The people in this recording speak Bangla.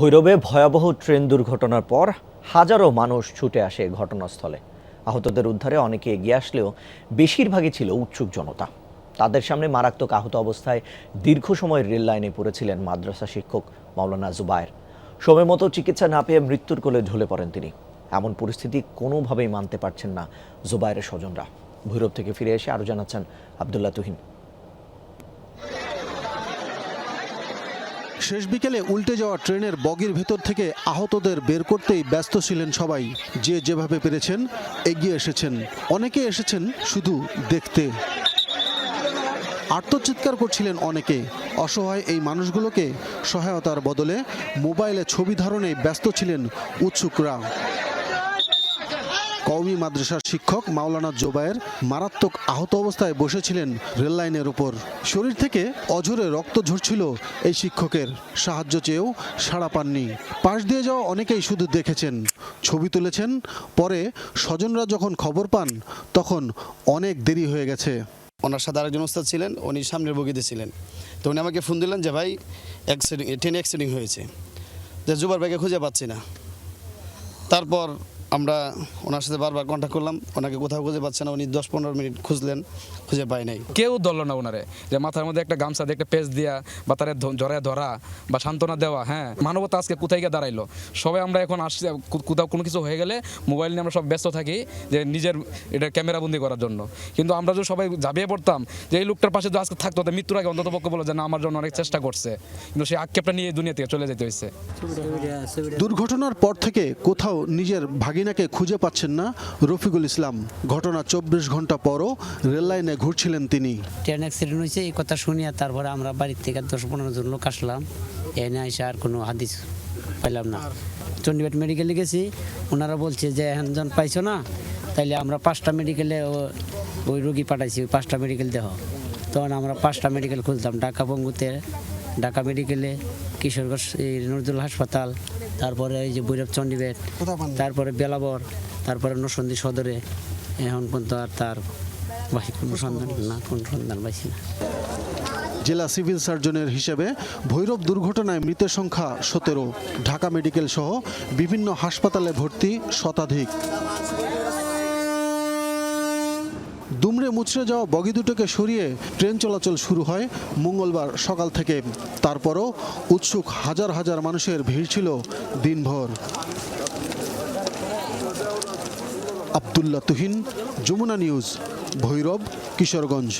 ভৈরবে ভয়াবহ ট্রেন দুর্ঘটনার পর হাজারো মানুষ ছুটে আসে ঘটনাস্থলে। আহতদের উদ্ধারে অনেকে এগিয়ে আসলেও বেশিরভাগই ছিল উৎসুক জনতা। তাদের সামনে মারাত্মক আহত অবস্থায় দীর্ঘ সময় রেল লাইনে পড়েছিলেন মাদ্রাসা শিক্ষক মাওলানা জুবায়ের। সময় মতো চিকিৎসা না পেয়ে মৃত্যুর কোলে ঢলে পড়েন তিনি। এমন পরিস্থিতি কোনোভাবেই মানতে পারছেন না জুবায়ের স্বজনরা। ভৈরব থেকে ফিরে এসে আরও জানাচ্ছেন আবদুল্লাহ তুহিন। শেষ বিকেলে উল্টে যাওয়া ট্রেনের বগির ভেতর থেকে আহতদের বের করতেই ব্যস্ত ছিলেন সবাই। যে যেভাবে পেরেছেন, এগিয়ে এসেছেন। অনেকে এসেছেন শুধু দেখতে। আত্মচিৎকার করছিলেন অনেকে। অসহায় এই মানুষগুলোকে সহায়তার বদলে মোবাইলে ছবি ধারণে ব্যস্ত ছিলেন উৎসুকরা। কওমি মাদ্রাসার শিক্ষক মাওলানা জোবায়ের মারাত্মক আহত অবস্থায় বসেছিলেন রেল লাইনের উপর। শরীর থেকে অঝরে রক্ত ঝরছিল এই শিক্ষকের। সাহায্য চেয়েও সাড়া পাননি। পাশ দিয়ে যাওয়া অনেকেই শুধু দেখেছেন। ছবি তুলেছেন। পরে স্বজনরা যখন খবর পান, তখন অনেক দেরি হয়ে গেছে। ওনার সাথে আরেকজন ওস্তাদ ছিলেন, উনি সামনের বগিতে ছিলেন। তো উনি আমাকে ফোন দিলেন যে, ভাই অ্যাক্সিডেন্ট ট্রেন অ্যাক্সিডেন্ট হয়েছে। যে জুবার ভাইকে খুঁজে পাচ্ছি না। তারপর আমরা ওনার সাথে বারবার কন্ট্যাক্ট করলাম ওনাকে কোথাও খুঁজে পাচ্ছে না উনি দশ পনেরো মিনিট খুঁজলেন খুঁজে পাই নাই। কেউ ধরলো না ওনারে যে মাথার মধ্যে একটা গামছা দিয়ে একটা পেজ দেওয়া বা তারে জড়ায় ধরা বা সান্ত্বনা দেওয়া হ্যাঁ মানবতা আজকে কোথায় গিয়ে দাঁড়াইলো? সবাই আমরা এখন আসছি কোথাও কোনো কিছু হয়ে গেলে মোবাইল নিয়ে আমরা সব ব্যস্ত থাকি যে নিজের এটা ক্যামেরা বন্দি করার জন্য। কিন্তু আমরা যদি সবাই ঝাঁপিয়ে পড়তাম যে এই লোকটার পাশে যদি আজকে থাকতো মৃত্যুর আগে অন্তত পক্ষে বলো যে না আমার জন্য অনেক চেষ্টা করছে। কিন্তু সেই আক্ষেপটা নিয়ে দুনিয়া থেকে চলে যেতে হয়েছে। দুর্ঘটনার পর থেকে কোথাও নিজের ভাগিনাকে খুঁজে পাচ্ছেন না রফিকুল ইসলাম। ঘটনা চব্বিশ ঘণ্টা পরও রেল লাইনে ঘুরছিলেন তিনি। ট্রেন অ্যাক্সিডেন্ট হয়েছে, এই কথা শুনিয়া তারপরে আমরা বাড়ির থেকে দশ পনেরো জন লোক আসলাম। এনে এসে আর কোনো হাদিস পাইলাম না। চণ্ডীবাট মেডিকেলে গেছি, ওনারা বলছে যে এখন পাইছো না, তাইলে আমরা পাঁচটা মেডিকেলে ওই রুগী পাঠাইছি, ওই পাঁচটা মেডিকেল দেহ। তখন আমরা পাঁচটা মেডিকেল খুলতাম, ঢাকা বঙ্গুতে ঢাকা মেডিকেলে কিশোরগঞ্জ এই নজরুল হাসপাতাল তারপরে এই যে বৈরব চণ্ডীবেট তারপরে বেলাবর তারপরে নসন্দী সদরে এখন পর্যন্ত আর তার বাকি কোনো সন্ধান না কোনো সন্ধান পাইছি না। জেলা সিভিল সার্জনের হিসেবে ভৈরব দুর্ঘটনায় মৃতের সংখ্যা সতেরো। ঢাকা মেডিকেল সহ বিভিন্ন হাসপাতালে ভর্তি শতাধিক। মুচড়ে যাওয়া বগি দুটোকে সরিয়ে ট্রেন চলাচল শুরু হয় মঙ্গলবার সকাল থেকে। তারপরও উৎসুক হাজার হাজার মানুষের ভিড় ছিল দিনভর। আবদুল্লা তুহিন, যমুনা নিউজ, ভৈরব, কিশোরগঞ্জ।